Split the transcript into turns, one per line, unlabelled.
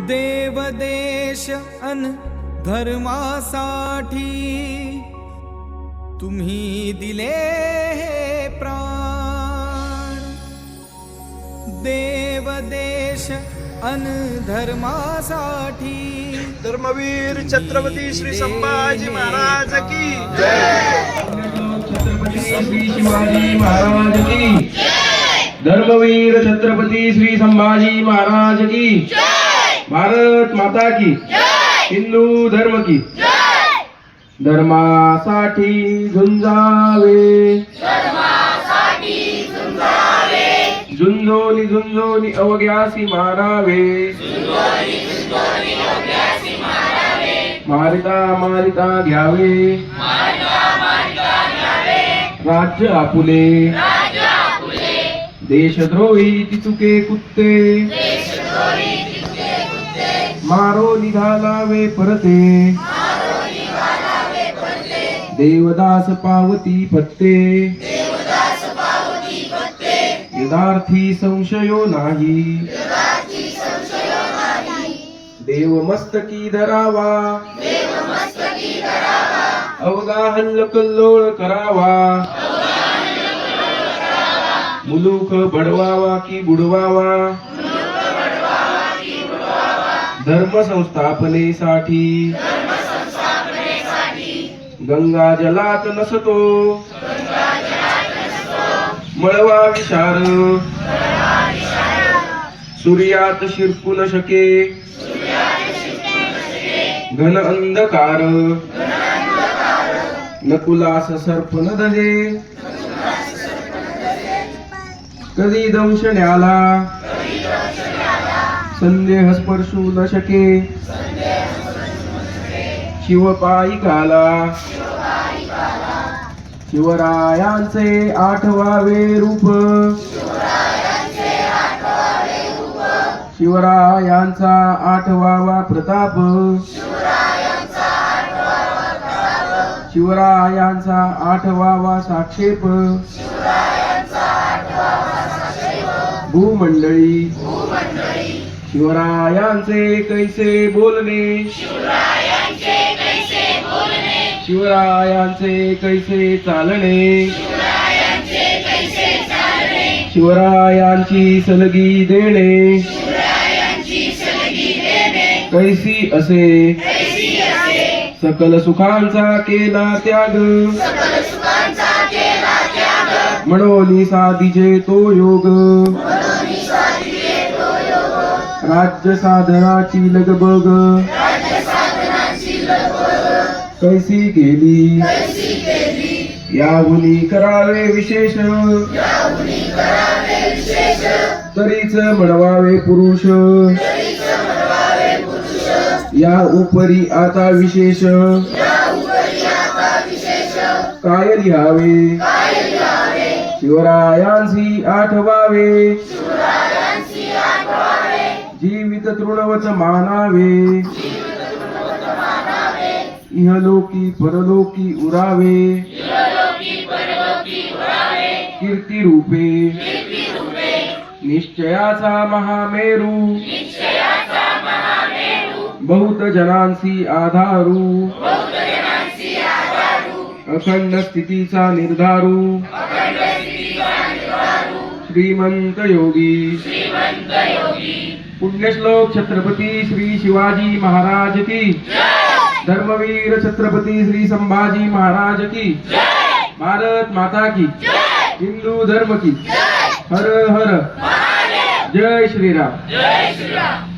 देव देश अन धर्मासाठी तुम्ही दिले हे प्राण. देव देश अन धर्मासाठी
धर्मवीर छत्रपती श्री संभाजी महाराज की
छत्रपती श्री शिवाजी महाराज की धर्मवीर छत्रपती श्री संभाजी महाराज की भारत माता की। हिंदू धर्म की। धर्मासाठी झुंजावे। झुंजोनी झुंजोनी अवघ्यासी मारावे। मारिता मारिता घ्यावे। राज्य आपुले। देशद्रोही तिचुके कुत्ते। मारो निघालावे परते. देवदास पावती पत्ते. यदार्थी संशयो नाही. देव मस्तकी धरावा. अवगाहन कल्लोळ करावा. मुलूक बडवावा की बुडवावा. धर्मसंस्थापनेसाठी. गंगा जलात नसतो. मळवा विचार सूर्यात शिरकू न शके. घन अंधकार. नकुलास सर्प न धरे. कधी दंशण्याला. संदेह स्पर्शू न शके शिवपायिकाला। शिवरायांचे आठवावे रूप। शिवरायांचा आठवावा प्रताप। शिवरायांचा आठवावा साक्षेप। भूमंडळी। शिवरायांचे कैसे बोलणे? शिवरायांचे कैसे चालणे? शिवरायांची सलगी देणे. कैसी असे? सकल सुखांचा केला त्याग. म्हणून साधिजे तो योग. राज्य साधनाची लगबग कैसी गेली याहुनी करावे विशेष. तरीच म्हणवावे पुरुष. या उपरी आता विशेष. काय लिहावे शिवरायांशी आठवावे. जीवित तृणवच मानावे. इहलोकी परलोकी उरावे. कीर्ती रूपे. निश्चयाचा महामेरू. बहुत जनांसी आधारू. अखंड स्थितीचा निर्धारू. श्रीमंत योगी पुण्यश्लोक छत्रपती श्री शिवाजी महाराज की। धर्मवीर छत्रपती श्री संभाजी महाराज की। भारत माता की। हिंदू धर्म की। हर हर। जय श्रीराम।